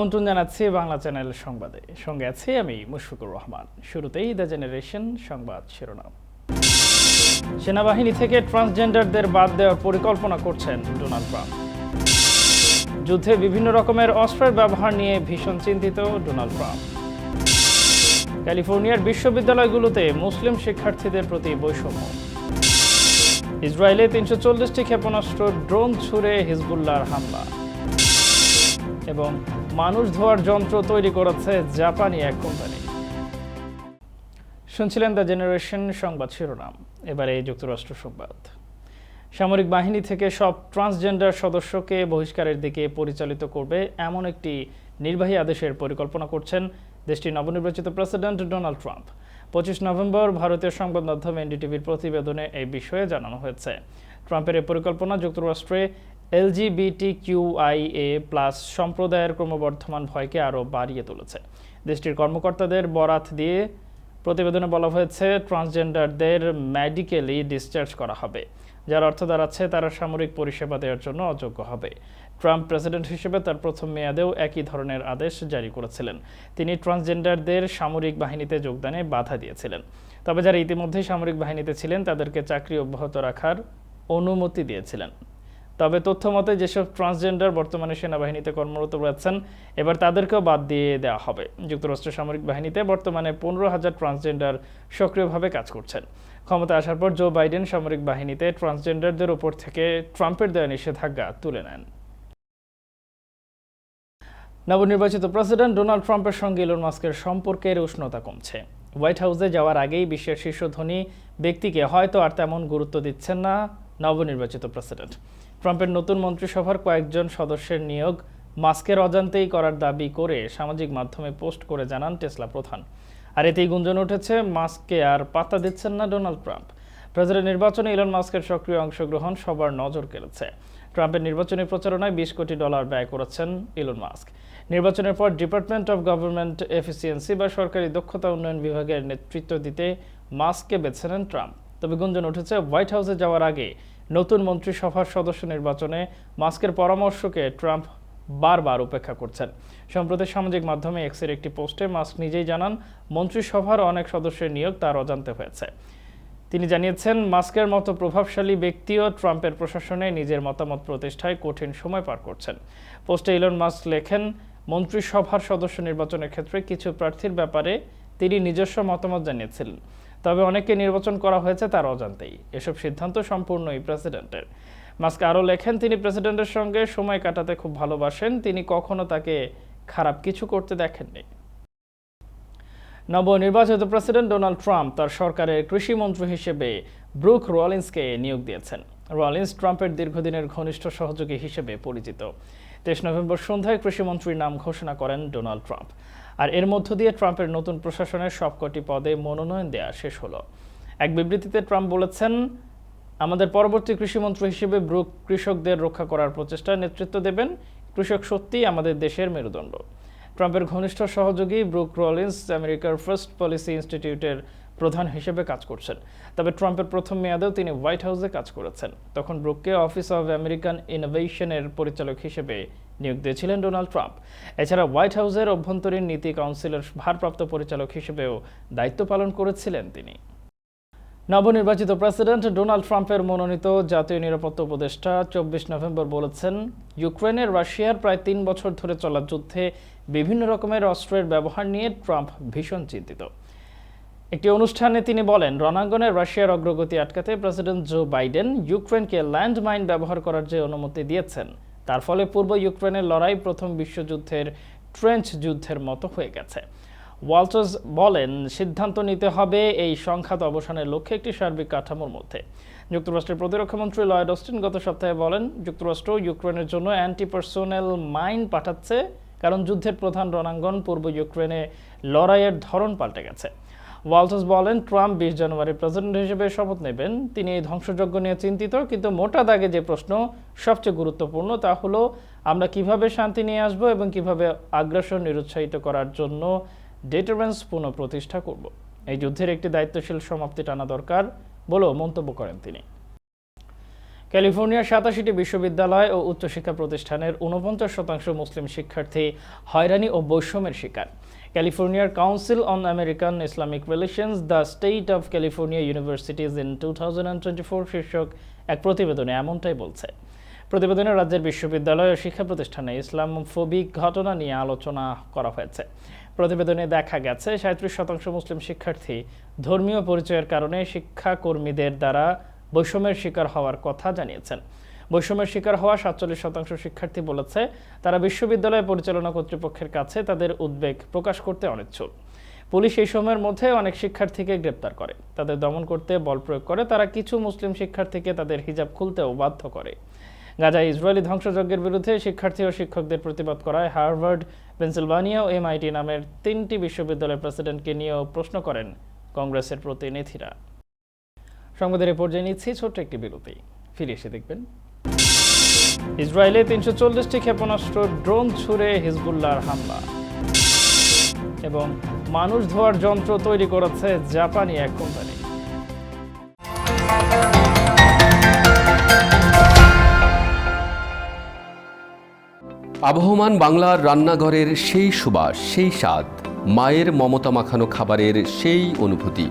আমন্ত্রণ জানাচ্ছি বাংলা চ্যানেল সংবাদে। সঙ্গে আছি আমি মুশফিকুর রহমান। শুরুতেই দ্য জেনারেশন সংবাদ শিরোনাম। সেনাবাহিনী থেকে ট্রান্সজেন্ডারদের বাদ দেওয়ার পরিকল্পনা করছেন ডোনাল্ড ট্রাম্প। যুদ্ধে বিভিন্ন রকমের অস্ত্রের ব্যবহার নিয়ে ভীষণ চিন্তিত ডোনাল্ড ট্রাম্প। ক্যালিফোর্নিয়ার বিশ্ববিদ্যালয়গুলোতে মুসলিম শিক্ষার্থীদের প্রতি বৈষম্য। ইসরায়েলে তিনশো চল্লিশটি ক্ষেপণাস্ত্র, ড্রোন ছুড়ে হিজবুল্লাহর হামলা। এবং মানুষ ধোয়ার যন্ত্র তৈরি করেছে জাপানি এক কোম্পানি। শুনছিলেন দ্য জেনারেশন সংবাদ শিরোনাম। এবারে যুক্তরাষ্ট্র সংবাদ। সামরিক বাহিনী থেকে সব ট্রান্সজেন্ডার সদস্যকে বহিষ্কারের দিকে পরিচালিত করবে এমন একটি নির্বাহী আদেশের পরিকল্পনা করছেন দেশটির নবনির্বাচিত প্রেসিডেন্ট ডোনাল্ড ট্রাম্প। পঁচিশ নভেম্বর ভারতীয় সংবাদ মাধ্যম এনডিটিভির প্রতিবেদনে এই বিষয়ে জানানো হয়েছে। ট্রাম্পের এই পরিকল্পনা যুক্তরাষ্ট্রে এলজিবিটি কিউআইএ প্লাস সম্প্রদায়ের ক্রমবর্ধমান ভয়কে আরও বাড়িয়ে তুলেছে। দেশটির কর্মকর্তাদের বরাত দিয়ে প্রতিবেদনে বলা হয়েছে, ট্রান্সজেন্ডারদের মেডিকেলি ডিসচার্জ করা হবে। যার অর্থ দাঁড়াচ্ছে তারা সামরিক পরিষেবা দেওয়ার জন্য অযোগ্য হবে। ট্রাম্প প্রেসিডেন্ট হিসেবে তার প্রথম মেয়াদেও একই ধরনের আদেশ জারি করেছিলেন। তিনি ট্রান্সজেন্ডারদের সামরিক বাহিনীতে যোগদানে বাধা দিয়েছিলেন। তবে যারা ইতিমধ্যেই সামরিক বাহিনীতে ছিলেন, তাদেরকে চাকরি অব্যাহত রাখার অনুমতি দিয়েছিলেন। তবে তথ্য মতে যেসব ট্রান্সজেন্ডার বর্তমানে সেনাবাহিনীতে কর্মরত রয়েছেন, এবার তাদেরকেও বাদ দিয়ে দেওয়া হবে। যুক্তরাষ্ট্রের সামরিক বাহিনীতে বর্তমানে পনেরো হাজার ট্রান্সজেন্ডার সক্রিয়ভাবে কাজ করছেন। ক্ষমতা আসার পর জো বাইডেন সামরিক বাহিনীতে ট্রান্সজেন্ডারদের উপর থেকে ট্রাম্পের দেওয়া নিষেধাজ্ঞা তুলে নেন। নবনির্বাচিত প্রেসিডেন্ট ডোনাল্ড ট্রাম্পের সঙ্গে ইলন মাস্কের সম্পর্কের উষ্ণতা কমছে। হোয়াইট হাউসে যাওয়ার আগেই বিশ্বের শীর্ষ ধনী ব্যক্তিকে হয়তো আর তেমন গুরুত্ব দিচ্ছেন না নবনির্বাচিত প্রেসিডেন্ট। ট্রাম্পের নতুন মন্ত্রিসভার কয়েকজন সদস্যের নিয়োগ মাস্কের অজান্তেই করার দাবি করে সামাজিক মাধ্যমে পোস্ট করে জানান টেসলা প্রধান। আর এতেই গুঞ্জন উঠেছে, মাস্ককে আর পাত্তা দিচ্ছেন না ডোনাল্ড ট্রাম্প। প্রেসিডেন্ট নির্বাচনে ইলন মাস্কের সক্রিয় অংশগ্রহণ সবার নজর কেড়েছে। ট্রাম্পের নির্বাচনী প্রচারণায় বিশ কোটি ডলার ব্যয় করেছেন ইলন মাস্ক। নির্বাচনের পর ডিপার্টমেন্ট অফ গভর্নমেন্ট এফিসিয়েন্সি বা সরকারি দক্ষতা উন্নয়ন বিভাগের নেতৃত্ব দিতে মাস্ককে বেছে নেন ট্রাম্প। তবে গুঞ্জন উঠেছে, হোয়াইট হাউসে যাওয়ার আগে নতুন মন্ত্রিসভার সদস্য নির্বাচনে মাস্কের পরামর্শকে ট্রাম্প বারবার উপেক্ষা করছেন। সম্প্রতি সামাজিক মাধ্যমে এক্সের একটি পোস্টে মাস্ক নিজেই জানান, মন্ত্রিসভার অনেক সদস্যের নিয়োগ তার অজান্তে হয়েছে। তিনি জানিয়েছেন, মাস্কের মতো প্রভাবশালী ব্যক্তিও ট্রাম্পের প্রশাসনে নিজের মতামত প্রতিষ্ঠায় কঠিন সময় পার করছেন। পোস্টে ইলন মাস্ক লেখেন, মন্ত্রিসভার সদস্য নির্বাচনের ক্ষেত্রে কিছু প্রার্থীর ব্যাপারে তিনি নিজস্ব মতামত জানিয়েছিলেন। তবে অনেককে নির্বাচন করা হয়েছে তার অজান্তেই। এসব সিদ্ধান্ত সম্পূর্ণই প্রেসিডেন্টের। মাস্ক আরও লেখেন, তিনি প্রেসিডেন্টের সঙ্গে সময় কাটাতে খুব ভালোবাসেন, তিনি কখনো তাকে খারাপ কিছু করতে দেখেননি। নবনির্বাচিত প্রেসিডেন্ট ডোনাল্ড ট্রাম্প তার সরকারের কৃষিমন্ত্রী হিসেবে ব্রুক রলিন্সকে নিয়োগ দিয়েছেন। রলিন্স ট্রাম্পের দীর্ঘদিনের ঘনিষ্ঠ সহযোগী হিসেবে পরিচিত। তেইশ নভেম্বর সন্ধ্যায় কৃষিমন্ত্রীর নাম ঘোষণা করেন ডোনাল্ড ট্রাম্প। আর এর মধ্য দিয়ে ট্রাম্পের নতুন প্রশাসনের সবকটি পদে মনোনয়ন দেওয়া শেষ হলো। এক বিবৃতিতে ট্রাম্প বলেছেন, আমাদের পরবর্তী কৃষিমন্ত্রী হিসেবে ব্রুক কৃষকদের রক্ষা করার প্রচেষ্টার নেতৃত্ব দেবেন। কৃষক সত্যিই আমাদের দেশের মেরুদণ্ড। ট্রাম্পের ঘনিষ্ঠ সহযোগী ব্রুক রলিন্স, আমেরিকার ফার্স্ট পলিসি ইনস্টিটিউটের প্রধান হিসেবে কাজ করছেন। তবে ট্রাম্পের প্রথম মেয়াদেও তিনি হোয়াইট হাউসে কাজ করেছেন। তখন ব্রুককে অফিস অব আমেরিকান ইনোভেশনের পরিচালক হিসেবে নিয়োগ দিয়েছিলেন ডোনাল্ড ট্রাম্প। এছাড়া হোয়াইট হাউসের অভ্যন্তরীণ নীতি কাউন্সিলের ভারপ্রাপ্ত পরিচালক হিসেবেও দায়িত্ব পালন করেছিলেন তিনি। নবনির্বাচিত প্রেসিডেন্ট ডোনাল্ড ট্রাম্পের মনোনীত জাতীয় নিরাপত্তা উপদেষ্টা চব্বিশ নভেম্বর বলেছেন ইউক্রেনের রাশিয়ার প্রায় তিন বছর ধরে চলা যুদ্ধে বিভিন্ন রকমের অস্ত্রের ব্যবহার নিয়ে ট্রাম্প ভীষণ চিন্তিত। একটি অনুষ্ঠানে তিনি বলেন, রণাঙ্গনে রাশিয়ার অগ্রগতি আটকাতে প্রেসিডেন্ট জো বাইডেন ইউক্রেনকে ল্যান্ডমাইন ব্যবহার করার যে অনুমতি দিয়েছেন, তার ফলে পূর্ব ইউক্রেনের লড়াই প্রথম বিশ্বযুদ্ধের ট্রেঞ্চ যুদ্ধের মতো হয়ে গেছে। ওয়ালটার্স বলেন, সিদ্ধান্ত নিতে হবে এই সংঘাত অবসানের লক্ষ্যে একটি সার্বিক কাঠামোর মধ্যে। যুক্তরাষ্ট্রের প্রতিরক্ষামন্ত্রী লয়েড অস্টিন গত সপ্তাহে বলেন, যুক্তরাষ্ট্র ইউক্রেনের জন্য অ্যান্টি পার্সোনেল মাইন পাঠাচ্ছে, কারণ যুদ্ধের প্রধান রণাঙ্গন পূর্ব ইউক্রেনে লড়াইয়ের ধরন পাল্টে গেছে। ওয়ালটার্স বলেন, ট্রাম্প বিশ জানুয়ারি প্রেসিডেন্ট হিসেবে শপথ নেবেন। তিনি এই ধ্বংসযজ্ঞ নিয়ে চিন্তিত, কিন্তু মোটা দাগে যে প্রশ্ন সবচেয়ে গুরুত্বপূর্ণ তা হলো, আমরা কীভাবে শান্তি নিয়ে আসব এবং কীভাবে আগ্রাসন নিরুৎসাহিত করার জন্য ডেটারেন্স পুনঃপ্রতিষ্ঠা করব। এই যুদ্ধের একটি দায়িত্বশীল সমাপ্তি টানা দরকার বলেও মন্তব্য করেন তিনি। ক্যালিফোর্নিয়ার সাতাশিটি বিশ্ববিদ্যালয় ও উচ্চশিক্ষা প্রতিষ্ঠানের ঊনপঞ্চাশ শতাংশ মুসলিম শিক্ষার্থী হয়রানি ও বৈষম্যের শিকার। ক্যালিফোর্নিয়ার council on American Islamic relations the state of California universities in two শীর্ষক এক প্রতিবেদনে এমনটাই বলছে। প্রতিবেদনে রাজ্যের বিশ্ববিদ্যালয় ও শিক্ষা প্রতিষ্ঠানে ইসলামফোবিক ঘটনা নিয়ে আলোচনা করা হয়েছে। প্রতিবেদনে দেখা গেছে, সাঁত্রিশ শতাংশ মুসলিম শিক্ষার্থী ধর্মীয় পরিচয়ের কারণে শিক্ষাকর্মীদের দ্বারা বৈষম্যের শিকার হওয়ার কথা জানিয়েছেন। বৈষম্যের শিকার হওয়া সাতচল্লিশ শতাংশ শিক্ষার্থী বলেছে, তারা বিশ্ববিদ্যালয় পরিচালনা কর্তৃপক্ষের কাছে তাদের উদ্বেগ প্রকাশ করতে অনিচ্ছুক। পুলিশ এই সময়ের মধ্যে অনেক শিক্ষার্থীকে গ্রেপ্তার করে। তাদের দমন করতে বল প্রয়োগ করে, তারা কিছু মুসলিম শিক্ষার্থীকে তাদের হিজাব খুলতেও বাধ্য করে। গাজায় ইসরায়েলি ধ্বংসযজ্ঞের বিরুদ্ধে শিক্ষার্থী ও শিক্ষকদের প্রতিবাদ করায় হার্ভার্ড, পেনসিলভানিয়া ও এমআইটি নামের তিনটি বিশ্ববিদ্যালয়ের প্রেসিডেন্টকে নিয়েও প্রশ্ন করেন কংগ্রেসের প্রতিনিধিরা। সংবাদের এ পর্যায়ে নিচ্ছি ছোট্ট একটি বিরতি। ফিরে এসে দেখবেন ইসরায়েলে তিনশো চল্লিশটি ক্ষেপণাস্ত্র, ড্রোন ছুড়ে হিজবুল্লাহর হামলা। এবং মানুষ ধোয়ার যন্ত্র তৈরি করেছে জাপানি এক কোম্পানি। আবহমান বাংলার রান্নাঘরের সেই সুবাস, সেই স্বাদ, মায়ের মমতা মাখানো খাবারের সেই অনুভূতি।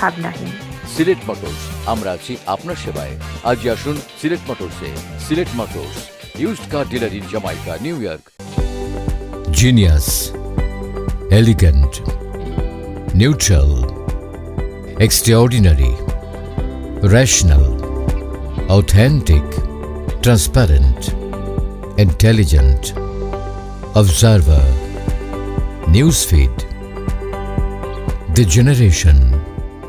ভাবনাহীন সিলেট মোটরস আমরা আছি আপনার সেবায় আজই আসুন Sylhet মোটরসে Sylhet motors used car dealer in Jamaica New York Genius, elegant, neutral, extraordinary, rational, authentic, transparent, intelligent, observer, newsfeed. The generation,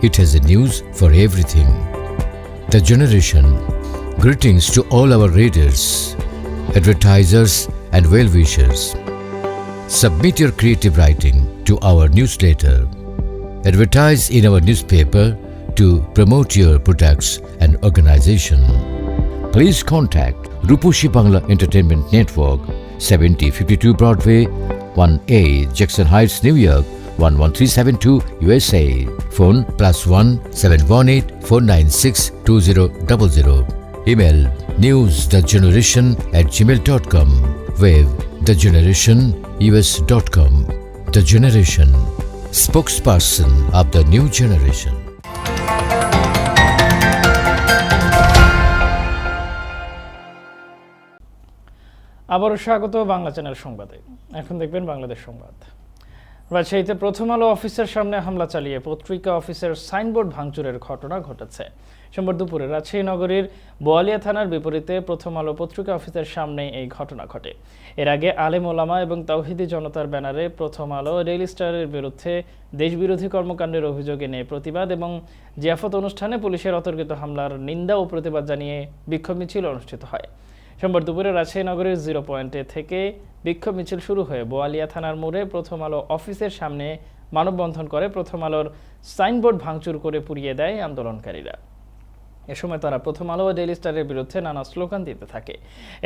it has a news for everything. The generation, greetings to all our readers, advertisers, and well wishers. Submit your creative writing to our newsletter. Advertise in our newspaper to promote your products and organization. Please contact Rupushi Bangla Entertainment Network, 7052 Broadway, 1A, Jackson Heights, New York, 11372 USA. Phone plus 1 718 496 2000. Email newsthegeneration at gmail.com. Web thegenerationus.com. The Generation, spokesperson of the generation. আবারও স্বাগত Bangla channel সংবাদে এখন দেখবেন বাংলাদেশ সংবাদ রাজশাহীতে প্রথম আলো অফিসের সামনে হামলা চালিয়ে পত্রিকা অফিসের সাইনবোর্ড ভাঙচুরের ঘটনা ঘটেছে। সোমবার দুপুরে রাজশাহী নগরীর বোয়ালিয়া থানার বিপরীতে প্রথম আলো পত্রিকা অফিসের সামনে এই ঘটনা ঘটে। এর আগে আলেম ওলামা এবং তাওহিদি জনতার ব্যানারে প্রথম আলো রেল স্টারের বিরুদ্ধে দেশবিরোধী কর্মকাণ্ডের অভিযোগ এনে প্রতিবাদ এবং জিয়াফত অনুষ্ঠানে পুলিশের অতর্কিত হামলার নিন্দা ও প্রতিবাদ জানিয়ে বিক্ষোভ মিছিল অনুষ্ঠিত হয়। সোমবার দুপুরে রাজশাহী নগরের জিরো পয়েন্টে থেকে বিক্ষোভ মিছিল শুরু হয়ে বোয়ালিয়া থানার মোড়ে প্রথম আলো অফিসের সামনে মানববন্ধন করে প্রথম আলোর সাইনবোর্ড ভাঙচুর করে পুড়িয়ে দেয় আন্দোলনকারীরা। এ সময় তারা প্রথম আলো ও ডেইলি স্টারের বিরুদ্ধে নানা স্লোগান দিতে থাকে।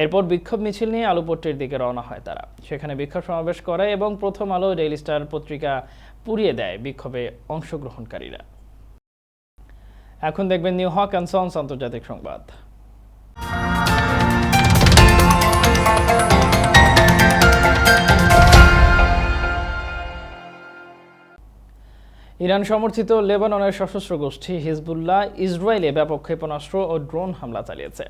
এরপর বিক্ষোভ মিছিল নিয়ে আলুপট্টির দিকে রওনা হয় তারা। সেখানে বিক্ষোভ সমাবেশ করে এবং প্রথম আলো ডেইলি স্টার পত্রিকা পুড়িয়ে দেয় বিক্ষোভে অংশগ্রহণকারীরা। এখন দেখবেন নিউ হক অ্যান্ড সন্স আন্তর্জাতিক সংবাদ। ইরান সমর্থিত লেবাননের সশস্ত্র গোষ্ঠী হিজবুল্লাহ ইসরায়েলে ব্যাপক ক্ষেপণাস্ত্র ও ড্রোন হামলা চালিয়েছে।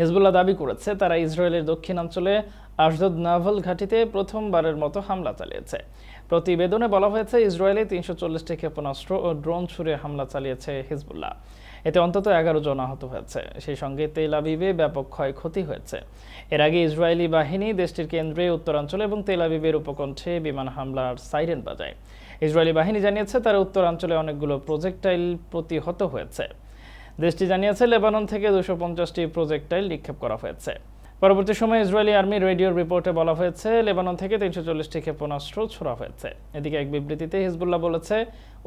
হিজবুল্লাহ দাবি করেছে, তারা ইসরায়েলের দক্ষিণাঞ্চলে আশদদ নাভাল ঘাঁটিতে প্রথমবারের মতো হামলা চালিয়েছে। প্রতিবেদনে বলা হয়েছে, ইসরায়েলে তিনশো চল্লিশটি ক্ষেপণাস্ত্র ও ড্রোন ছুড়ে হামলা চালিয়েছে হিজবুল্লাহ। এতে অন্তত এগারো জন আহত হয়েছে। সেই সঙ্গে তেল আবিবে ব্যাপক ক্ষয়ক্ষতি হয়েছে। এর আগে ইসরায়েলি বাহিনী দেশটির কেন্দ্রে, উত্তরাঞ্চল এবং তেল আবিবের উপকণ্ঠে বিমান হামলার সাইরেন বাজায়। ইসরায়েলি বাহিনী জানিয়েছে তারা উত্তরাঞ্চলে অনেকগুলো প্রজেক্টাইল প্রতিহত হয়েছে। দেশটি জানিয়েছে লেবানন থেকে দুশো পঞ্চাশটি প্রজেক্টাইল নিক্ষেপ করা হয়েছে। পরবর্তী সময়ে ইসরায়েলি আর্মি রেডিওর রিপোর্টে বলা হয়েছে, লেবানন থেকে তিনশো চল্লিশটি ক্ষেপণাস্ত্র ছোড়া হয়েছে। এদিকে এক বিবৃতিতে হিজবুল্লাহ বলেছে,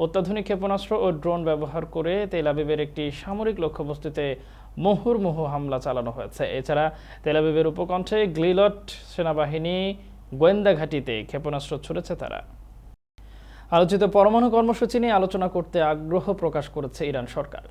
অত্যাধুনিক ক্ষেপণাস্ত্র ও ড্রোন ব্যবহার করে তেল আবিবের একটি সামরিক লক্ষ্যবস্তুতে মুহুর্মুহু হামলা চালানো হয়েছে। এছাড়া তেল আবিবের উপকণ্ঠে গ্লিলট সেনাবাহিনী গোয়েন্দা ঘাঁটিতে ক্ষেপণাস্ত্র ছুড়েছে তারা। আলোচিত পরমাণু কর্মসূচি নিয়ে আলোচনা করতে আগ্রহ প্রকাশ করেছে ইরান সরকার।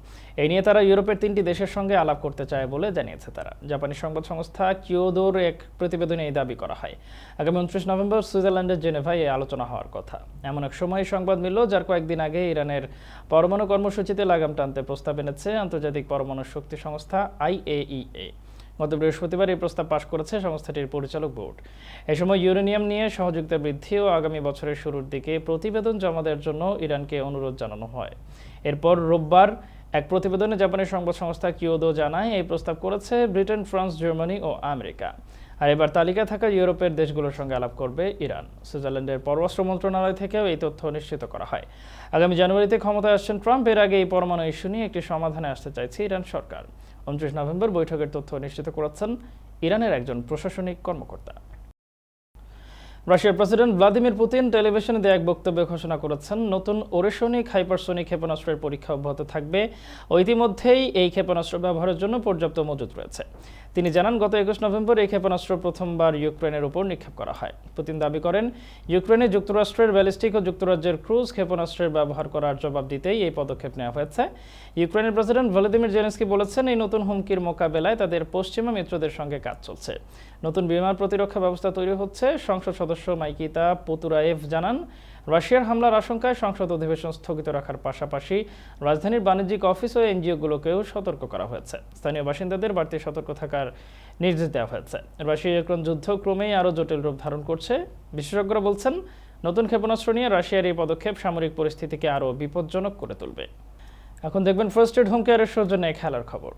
এই নিয়ে তারা ইউরোপের তিনটি দেশের সঙ্গে আলাপ করতে চায় বলে জানিয়েছে তারা। জাপানি সংবাদ সংস্থা কিওদোর এক প্রতিবেদনে এই দাবি করা হয়। আগামী উনত্রিশ নভেম্বর সুইজারল্যান্ডের জেনেভায় এই আলোচনা হওয়ার কথা। এমন এক সময় সংবাদ মিলল, যার কয়েকদিন আগে ইরানের পরমাণু কর্মসূচিতে লাগাম টানতে প্রস্তাব এনেছে আন্তর্জাতিক পরমাণু শক্তি সংস্থা আইএইএ। গত বৃহস্পতিবার এই প্রস্তাব পাশ করেছে সংস্থাটির পরিচালক বোর্ড। এ সময় ইউরেনিয়াম নিয়ে সহযোগিতা বৃদ্ধি ও আগামী বছরের শুরুর দিকে প্রতিবেদন জমা দেওয়ার জন্য ইরানকে অনুরোধ জানানো হয়। এরপর রোববার এক প্রতিবেদনে জাপানের সংবাদ সংস্থা কিওদো জানায়, এই প্রস্তাব করেছে ব্রিটেন, ফ্রান্স, জার্মানি ও আমেরিকা। আর এবার তালিকা থাকা ইউরোপের দেশগুলোর সঙ্গে আলাপ করবে ইরান। সুইজারল্যান্ডের পররাষ্ট্র মন্ত্রণালয় থেকেও এই তথ্য নিশ্চিত করা হয়। আগামী জানুয়ারিতে ক্ষমতায় আসছেন ট্রাম্প। এর আগে এই পরমাণু ইস্যু নিয়ে একটি সমাধানে আসতে চাইছে ইরান সরকার। উনত্রিশ নভেম্বর বৈঠকের তথ্য নিশ্চিত করেছেন ইরানের একজন প্রশাসনিক কর্মকর্তা। রাশিয়ার প্রেসিডেন্ট ভ্লাদিমির পুতিন টেলিভিশনে দেয়া এক বক্তব্যে ঘোষণা করেছেন, নতুন ওরেশনিক হাইপারসোনিক ক্ষেপণাস্ত্রের পরীক্ষা অব্যাহত থাকবে। ইতিমধ্যেই এই ক্ষেপণাস্ত্র ব্যবহারের জন্য পর্যাপ্ত মজুত রয়েছে। তিনি জানান, গত একুশ নভেম্বর এই ক্ষেপণাস্ত্র প্রথমবার ইউক্রেনের উপর নিক্ষেপ করা হয়। পুতিন দাবি করেন, ইউক্রেনে যুক্তরাষ্ট্রের ব্যালিস্টিক ও যুক্তরাজ্যের ক্রুজ ক্ষেপণাস্ত্রের ব্যবহার করার জবাব দিতেই এই পদক্ষেপ নেওয়া হয়েছে। ইউক্রেনের প্রেসিডেন্ট ভ্লাদিমির জেলেন্সকি বলেছেন, এই নতুন হুমকির মোকাবেলায় তাদের পশ্চিমা মিত্রদের সঙ্গে কাজ চলছে। নতুন বিমান প্রতিরক্ষা ব্যবস্থা তৈরি হচ্ছে। সংসদ সদস্য মাইকিতা পুতুরায়েভ জানান রাশিয়ার হামলার আশঙ্কায় সংসদ অধিবেশন স্থগিত রাখার পাশাপাশি রাজধানীর বাণিজ্যিক অফিস ও এনজিওগুলোকেও সতর্ক করা হয়েছে। স্থানীয় বাসিন্দাদের বাড়তি সতর্ক থাকার নির্দেশ দেওয়া হয়েছে। রাশিয়া ইউক্রেন যুদ্ধ ক্রমেই আরও জটিল রূপ ধারণ করছে। বিশেষজ্ঞরা বলছেন, নতুন ক্ষেপণাস্ত্র নিয়ে রাশিয়ার এই পদক্ষেপ সামরিক পরিস্থিতিকে আরও বিপজ্জনক করে তুলবে। এখন দেখবেন ফার্স্ট এড হোম কেয়ারের সৌজন্যে খেলার খবর।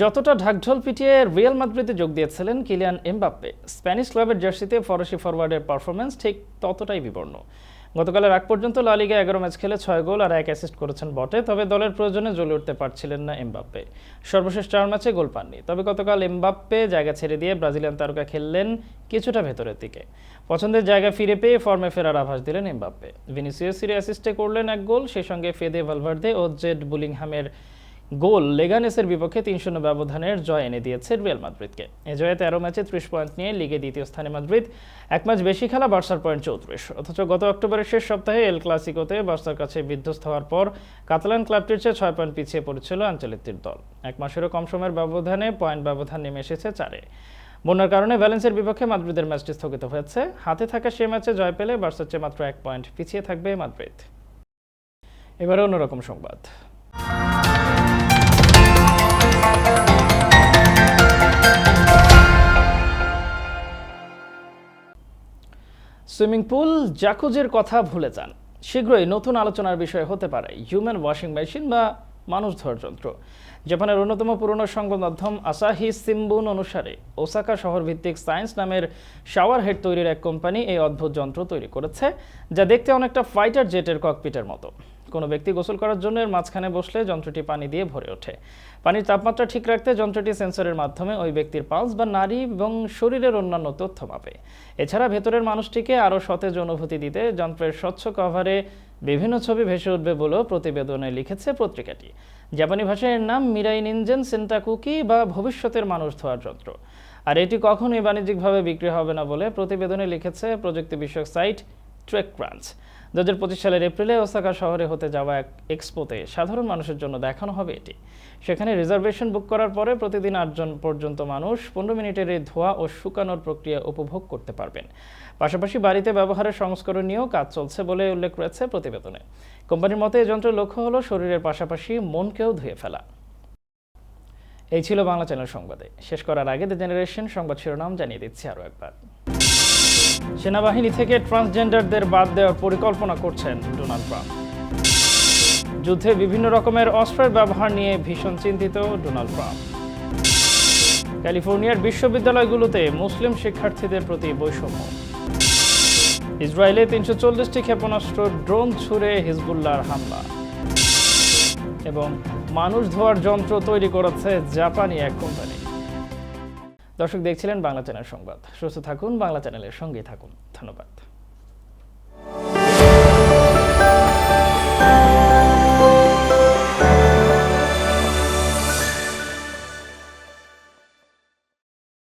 যতটা ঢাকঢোল পিটিয়ে রিয়াল মাদ্রিদে যোগ দিয়েছিলেন কিলিয়ান এমবাপ্পে। স্প্যানিশ ক্লাবের জার্সিতে ফরাসি ফরওয়ার্ডের পারফরমেন্স ঠিক ততটাই বিবর্ণ। গতকালের আগ পর্যন্ত লা লিগে এগারো ম্যাচ খেলে ছয় গোল আর এক অ্যাসিস্ট করেছেন বটে, তবে দলের প্রয়োজনে জ্বলে উঠতে পারছিলেন না এমবাপ্পে। সর্বশেষ চার ম্যাচে গোল পাননি, তবে গতকাল এমবাপ্পে জায়গা ছেড়ে দিয়ে ব্রাজিলিয়ান তারকা খেললেন কিছুটা ভেতরের দিকে। পছন্দের জায়গা ফিরে পেয়ে ফর্মে ফেরার আভাস দিলেন এমবাপ্পে। ভিনিসিয়াস সিরি অ্যাসিস্টে করলেন এক গোল, সেই সঙ্গে ফেদে ভালভার্দে ও জেড বুলিংহামের গোল লেগানেসের বিপক্ষে তিন শূন্য ব্যবধানের জয় এনে দিয়েছে রিয়াল মাদ্রিদকে। এ জয়ে তেরো ম্যাচে ত্রিশ পয়েন্ট নিয়ে লিগে দ্বিতীয় স্থানে মাদ্রিদ এক ম্যাচ বেশি খেলা বার্সার পয়েন্ট চৌত্রিশ। অথচ গত অক্টোবরের শেষ সপ্তাহে এল ক্লাসিকোতে বার্সার কাছে বিধ্বস্ত হওয়ার পর কাতালান ক্লাবটির চেয়ে ছয় পয়েন্ট পিছিয়ে পড়েছিল আঞ্চলিকটির দল। এক মাসেরও কম সময়ের ব্যবধানে পয়েন্ট ব্যবধান নেমে এসেছে চারে। বন্যার কারণে ব্যালেন্সের বিপক্ষে মাদ্রিদের ম্যাচটি স্থগিত হয়েছে। হাতে থাকা সে ম্যাচে জয় পেলে বার্সার চেয়ে মাত্র এক পয়েন্ট পিছিয়ে থাকবে মাদ্রিদ। এবারে অন্যরকম সংবাদ। সুইমিং পুল, জাকুজের কথা ভুলে যান। শীঘ্রই নতুন আলোচনার বিষয় হতে পারে, হিউম্যান ওয়াশিং মেশিন বা মানুষ ধোয়ার যন্ত্র। জাপানের অন্যতম পুরনো সংবাদ মাধ্যম আসাহি সিম্বুন অনুসারে, ওসাকা শহর ভিত্তিক সায়েন্স নামের শাওয়ার হেড তৈরির এক কোম্পানি এই অদ্ভুত যন্ত্র তৈরি করেছে, যা দেখতে অনেকটা ফাইটার জেটের ককপিটের মতো। কোনো ব্যক্তি গোসল করার জন্য এর মাঝখানে বসলে যন্ত্রটি পানি দিয়ে ভরে ওঠে। পানির তাপমাত্রা ঠিক রাখতে যন্ত্রটি সেন্সরের মাধ্যমে ওই ব্যক্তির পালস বা নারী এবং শরীরের অন্যান্য তথ্য মাপে। এছাড়া ভেতরের মানুষটিকে আরও সতেজ অনুভূতি দিতে যন্ত্রের স্বচ্ছ কভারে বিভিন্ন ছবি ভেসে উঠবে বলেও প্রতিবেদনে লিখেছে পত্রিকাটি। জাপানি ভাষায় এর নাম মিরাই নিনজেন সেন্টাকুকি বা ভবিষ্যতের মানুষ ধোয়ার যন্ত্র। আর এটি কখনোই বাণিজ্যিকভাবে বিক্রি হবে না বলে প্রতিবেদনে লিখেছে প্রযুক্তি বিষয়ক সাইট ট্রেক ক্রাঞ্চ। দু হাজার পঁচিশ সালের এপ্রিলে ওসাকা শহরে হতে যাওয়া এক এক্সপোতে সাধারণ মানুষের জন্য দেখানো হবে এটি। সেখানে রিজার্ভেশন বুক করার পরে প্রতিদিন আটজন পর্যন্ত মানুষ পনেরো মিনিটের এই ধোয়া ও শুকানোর প্রক্রিয়া উপভোগ করতে পারবেন। পাশাপাশি বাড়িতে ব্যবহারের সংস্করণ নিয়েও কাজ চলছে বলে উল্লেখ রয়েছে প্রতিবেদনে। কোম্পানির মতে, এই যন্ত্রের লক্ষ্য হলো শরীরের পাশাপাশি মনকেও ধুয়ে ফেলা। এই ছিল বাংলা চ্যানেল সংবাদে। শেষ করার আগে দ্য জেনারেশন সংবাদ শিরোনাম জানিয়ে দিচ্ছি আরও একবার। সেনাবাহিনী থেকে ট্রান্সজেন্ডারদের বাদ দেওয়ার পরিকল্পনা করছেন ডোনাল্ড ট্রাম্প। যুদ্ধে বিভিন্ন রকমের অস্ত্রের ব্যবহার নিয়ে ভীষণ চিন্তিত ডোনাল্ড ট্রাম্প। ক্যালিফোর্নিয়ার বিশ্ববিদ্যালয়গুলোতে মুসলিম শিক্ষার্থীদের প্রতি বৈষম্য। ইসরায়েলে তিনশো চল্লিশটি ক্ষেপণাস্ত্র, ড্রোন ছুড়ে হিজবুল্লাহর হামলা। এবং মানুষ ধোয়ার যন্ত্র তৈরি করেছে জাপানি এক কোম্পানি। দর্শক দেখছিলেন বাংলা চ্যানেল সংবাদ। সুস্থ থাকুন বাংলা চ্যানেলের সঙ্গেই থাকুন। ধন্যবাদ।